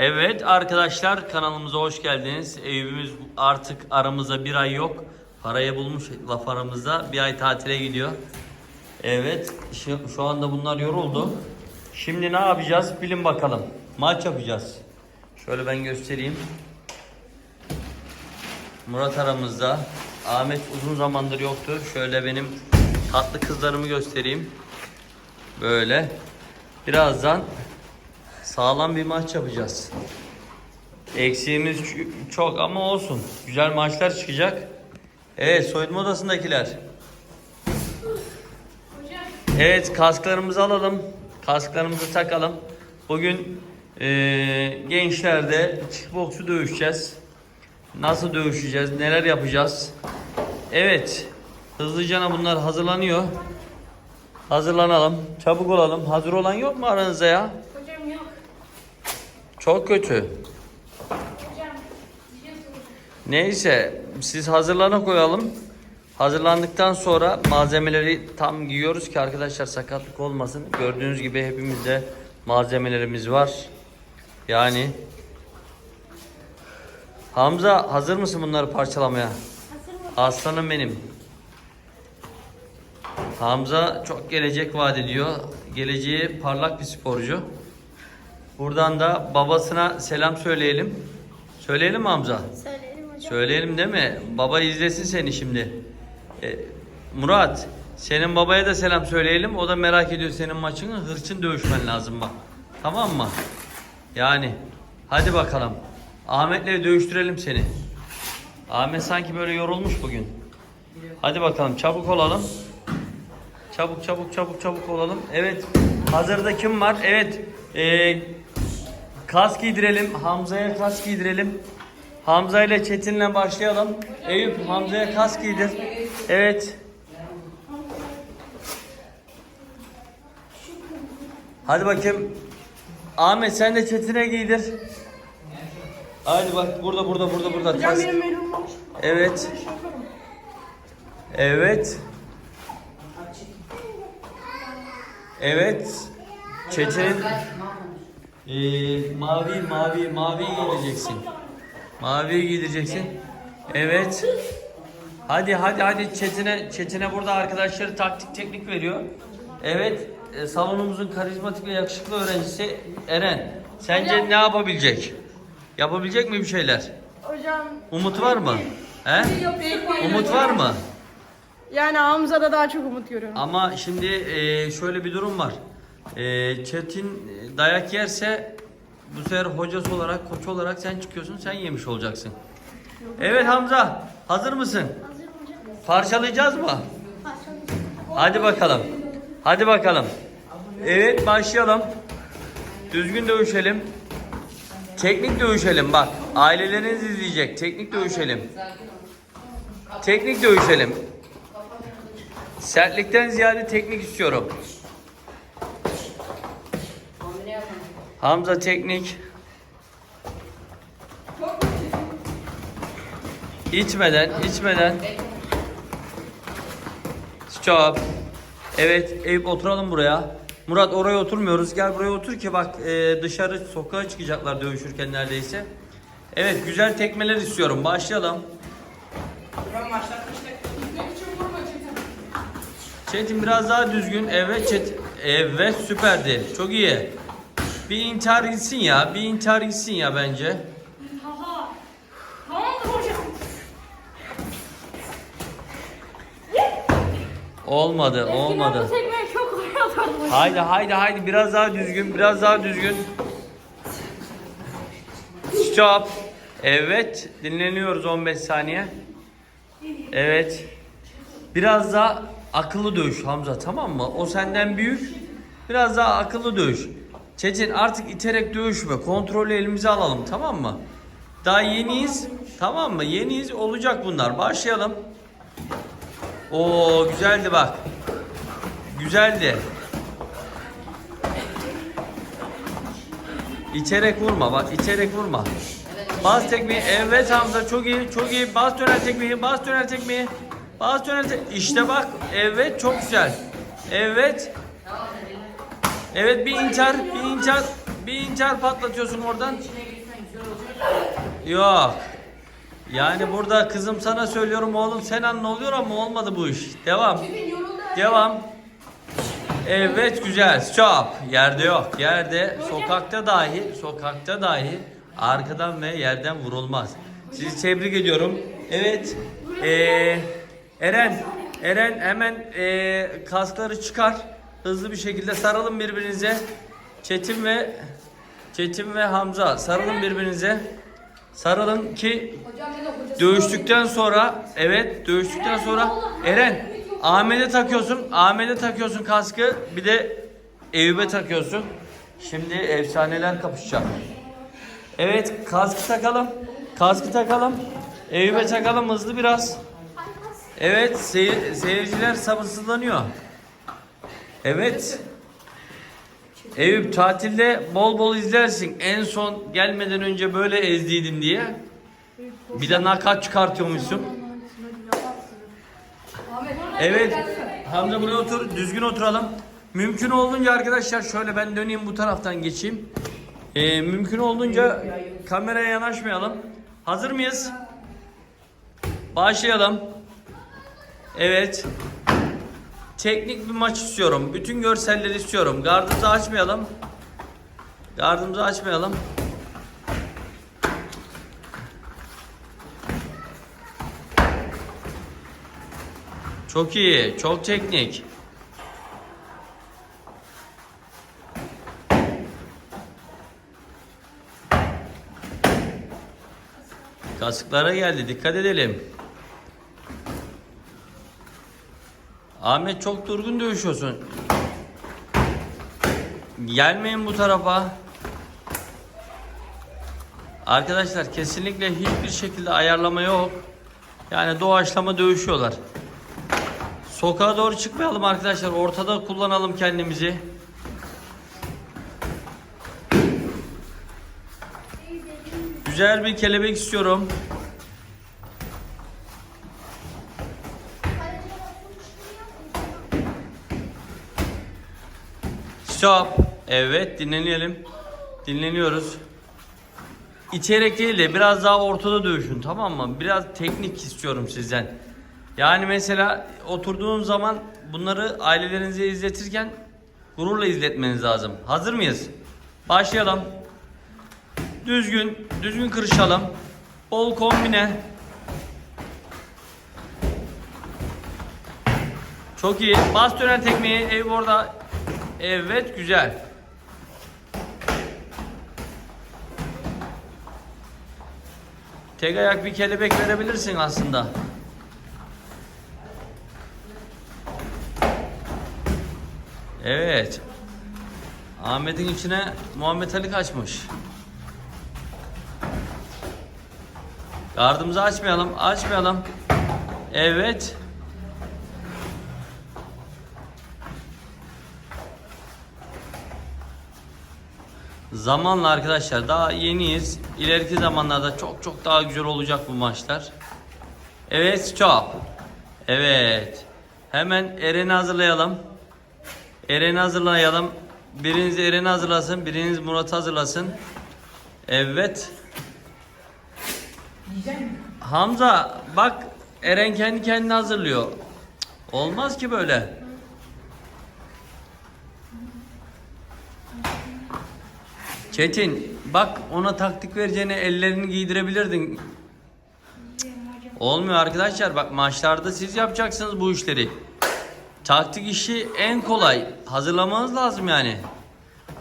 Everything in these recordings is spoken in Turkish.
Evet arkadaşlar kanalımıza hoş geldiniz. Evimiz artık aramızda bir ay yok. Parayı bulmuş laf aramızda. Bir ay tatile gidiyor. Evet şu, şu anda bunlar yoruldu. Şimdi ne yapacağız bilin bakalım. Maç yapacağız. Şöyle ben göstereyim. Murat aramızda. Ahmet uzun zamandır yoktu. Şöyle benim tatlı kızlarımı göstereyim. Böyle. Birazdan sağlam bir maç yapacağız. Eksiğimiz çok ama olsun. Güzel maçlar çıkacak. Evet soyunma odasındakiler. Evet kasklarımızı alalım. Kasklarımızı takalım. Bugün eee gençlerde kickboksu dövüşeceğiz. Nasıl dövüşeceğiz? Neler yapacağız? Evet. Hızlıca bunlar hazırlanıyor. Hazırlanalım. Çabuk olalım. Hazır olan yok mu aranızda ya? Çok kötü. Şey. Neyse siz hazırlana koyalım. Hazırlandıktan sonra malzemeleri tam giyiyoruz ki arkadaşlar sakatlık olmasın. Gördüğünüz gibi hepimizde malzemelerimiz var. Yani Hamza hazır mısın bunları parçalamaya? Aslanım benim. Hamza çok gelecek vaat ediyor. Geleceği parlak bir sporcu. Buradan da babasına selam söyleyelim. Söyleyelim mi Hamza? Söyleyelim hocam. Söyleyelim değil mi? Baba izlesin seni şimdi. E, Murat, senin babaya da selam söyleyelim. O da merak ediyor senin maçını. Hırçın dövüşmen lazım bak. Tamam mı? Yani hadi bakalım. Ahmet'le dövüştürelim seni. Ahmet sanki böyle yorulmuş bugün. Hadi bakalım çabuk olalım. Çabuk çabuk çabuk çabuk olalım. Evet. Hazırda kim var? Evet. Ee, kas giydirelim. Hamza'ya kas giydirelim. Hamza ile Çetin'le başlayalım. Eyüp Hamza'ya kas giydir. Evet. Hadi bakayım. Ahmet sen de Çetin'e giydir. Hadi bak burada burada burada burada. Hocam Kas- benim. Evet. Evet. Evet. Çetin. Ee, mavi mavi mavi giydireceksin. Mavi giydireceksin. Evet. Hadi hadi hadi Çetin'e Çetin'e burada arkadaşları taktik teknik veriyor. Evet. e, salonumuzun karizmatik ve yakışıklı öğrencisi Eren. Sence ne yapabilecek? Yapabilecek mi bir şeyler? Hocam Umut var mı? He? Umut Umut var mı? Yani Hamza'da daha çok umut görüyorum. Ama şimdi e, şöyle bir durum var. E, Çetin e, dayak yerse bu sefer hocası olarak, koç olarak sen çıkıyorsun, sen yemiş olacaksın. Evet Hamza, hazır mısın? Hazır hocam. Parçalayacağız mı? Hadi bakalım. Hadi bakalım. Evet başlayalım. Düzgün dövüşelim. Teknik dövüşelim bak. Aileleriniz izleyecek. Teknik dövüşelim. Teknik dövüşelim. Sertlikten ziyade teknik istiyorum. Hamza teknik. İçmeden, içmeden. Stop. Evet, Eyüp oturalım buraya. Murat oraya oturmuyoruz. Gel buraya otur ki bak e, dışarı sokağa çıkacaklar dövüşürken neredeyse. Evet, güzel tekmeler istiyorum. Başlayalım. Çetin biraz daha düzgün. Evet, Çetin. Evet, süperdi. Çok iyi. Bir intihar gitsin ya. Bir intihar gitsin ya bence. Haha. Tamamdır hocam. Olmadı, Eskiden olmadı. bu tekmeyi çok. Haydi haydi haydi biraz daha düzgün biraz daha düzgün. Stop. Evet dinleniyoruz 15 saniye. Evet. Biraz daha akıllı dövüş Hamza tamam mı? O senden büyük. Biraz daha akıllı dövüş. Çetin artık iterek dövüşme. Kontrolü elimize alalım tamam mı? Daha yeniyiz. Tamam mı? Yeniyiz olacak bunlar. Başlayalım. Oo güzeldi bak. Güzeldi. İçerek vurma bak içerek vurma. Bas tekmeyi evet Hamza çok iyi çok iyi bas döner tekmeyi bas döner tekmeyi bas döner tek işte bak evet çok güzel evet evet bir inçar bir inçar bir inçar patlatıyorsun oradan Yok. Yani burada kızım sana söylüyorum oğlum sen anla oluyor ama olmadı bu iş. Devam. Devam. Evet güzel. Stop. Yerde yok. Yerde sokakta dahi sokakta dahi arkadan ve yerden vurulmaz. Sizi tebrik ediyorum. Evet. Ee, Eren Eren hemen ee, kaskları çıkar. Hızlı bir şekilde sarılın birbirinize. Çetin ve Çetin ve Hamza sarılın birbirinize. Sarılın ki Dövüştükten sonra evet dövüştükten sonra Eren Ahmet'e takıyorsun. Ahmet'e takıyorsun kaskı. Bir de Eyüp'e takıyorsun. Şimdi efsaneler kapışacak. Evet kaskı takalım. Kaskı takalım. Eyüp'e takalım hızlı biraz. Evet seyir- seyirciler sabırsızlanıyor. Evet. Eyüp tatilde bol bol izlersin. En son gelmeden önce böyle ezdiydim diye. Bir de nakat çıkartıyormuşsun. Evet. Hamza buraya otur. Düzgün oturalım. Mümkün olduğunca arkadaşlar şöyle ben döneyim bu taraftan geçeyim. Ee, mümkün olduğunca kameraya yanaşmayalım. Hazır mıyız? Başlayalım. Evet. Teknik bir maç istiyorum. Bütün görselleri istiyorum. Gardımızı açmayalım. Gardımızı açmayalım. Çok iyi, çok teknik. Kasıklara geldi, dikkat edelim. Ahmet çok durgun dövüşüyorsun. Gelmeyin bu tarafa. Arkadaşlar kesinlikle hiçbir şekilde ayarlama yok. Yani doğaçlama dövüşüyorlar. Sokağa doğru çıkmayalım arkadaşlar. Ortada kullanalım kendimizi. Güzel bir kelebek istiyorum. Stop. Evet dinlenelim. Dinleniyoruz. İçerek değil de biraz daha ortada dövüşün tamam mı? Biraz teknik istiyorum sizden. Yani mesela oturduğun zaman bunları ailelerinize izletirken gururla izletmeniz lazım. Hazır mıyız? Başlayalım. Düzgün, düzgün kırışalım. Bol kombine. Çok iyi. Bas dönen tekmeyi. Ev orada. Evet güzel. Tek ayak bir kelebek verebilirsin aslında. Evet. Ahmet'in içine Muhammed Ali kaçmış. Gardımızı açmayalım, açmayalım. Evet. Zamanla arkadaşlar daha yeniyiz. İleriki zamanlarda çok çok daha güzel olacak bu maçlar. Evet stop. Evet. Hemen Eren'i hazırlayalım. Eren'i hazırlayalım. Biriniz Eren'i hazırlasın, biriniz Murat hazırlasın. Evet. Hamza bak Eren kendi kendine hazırlıyor. Olmaz ki böyle. Çetin bak ona taktik vereceğine ellerini giydirebilirdin. Olmuyor arkadaşlar bak maçlarda siz yapacaksınız bu işleri. Taktik işi en kolay. Hazırlamanız lazım yani.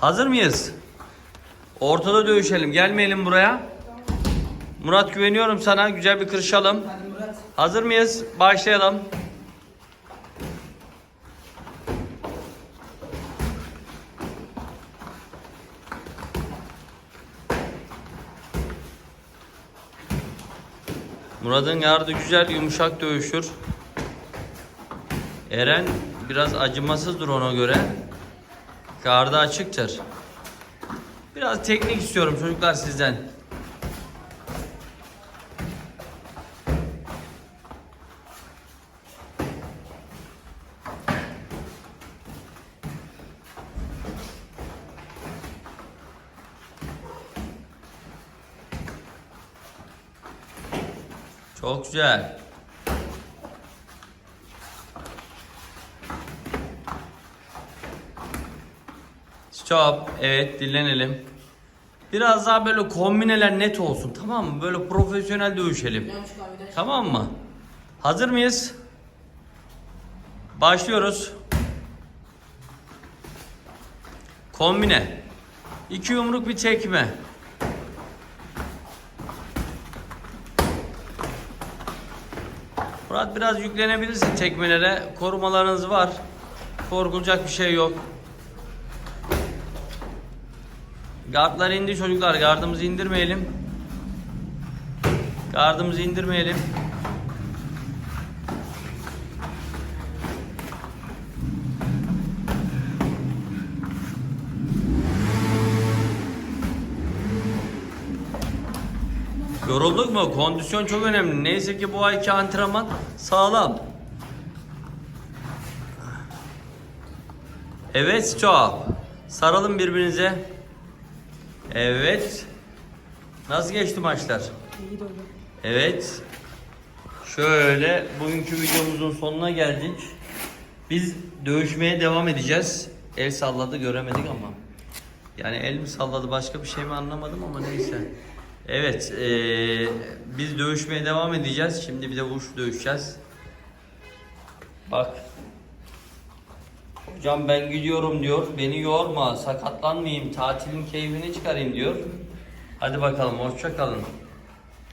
Hazır mıyız? Ortada dövüşelim. Gelmeyelim buraya. Murat güveniyorum sana. Güzel bir kırışalım. Hazır mıyız? Başlayalım. Murat'ın yardı güzel, yumuşak dövüşür. Eren biraz acımasızdır ona göre. Gardı açıktır. Biraz teknik istiyorum çocuklar sizden. Çok güzel. Stop. Evet dinlenelim. Biraz daha böyle kombineler net olsun tamam mı? Böyle profesyonel dövüşelim. Tamam mı? Hazır mıyız? Başlıyoruz. Kombine. İki yumruk bir çekme. Murat biraz yüklenebilirsin tekmelere. Korumalarınız var. Korkulacak bir şey yok. Gardlar indi çocuklar. Gardımızı indirmeyelim. Gardımızı indirmeyelim. Yorulduk mu? Kondisyon çok önemli. Neyse ki bu ayki antrenman sağlam. Evet stop. Saralım birbirinize. Evet. Nasıl geçti maçlar? İyi hocam. Evet. Şöyle bugünkü videomuzun sonuna geldik. Biz dövüşmeye devam edeceğiz. El salladı göremedik ama. Yani el mi salladı başka bir şey mi anlamadım ama neyse. Evet eee, biz dövüşmeye devam edeceğiz. Şimdi bir de vuruş dövüşeceğiz. Bak. Hocam ben gidiyorum diyor. Beni yorma sakatlanmayayım tatilin keyfini çıkarayım diyor. Hadi bakalım hoşça kalın.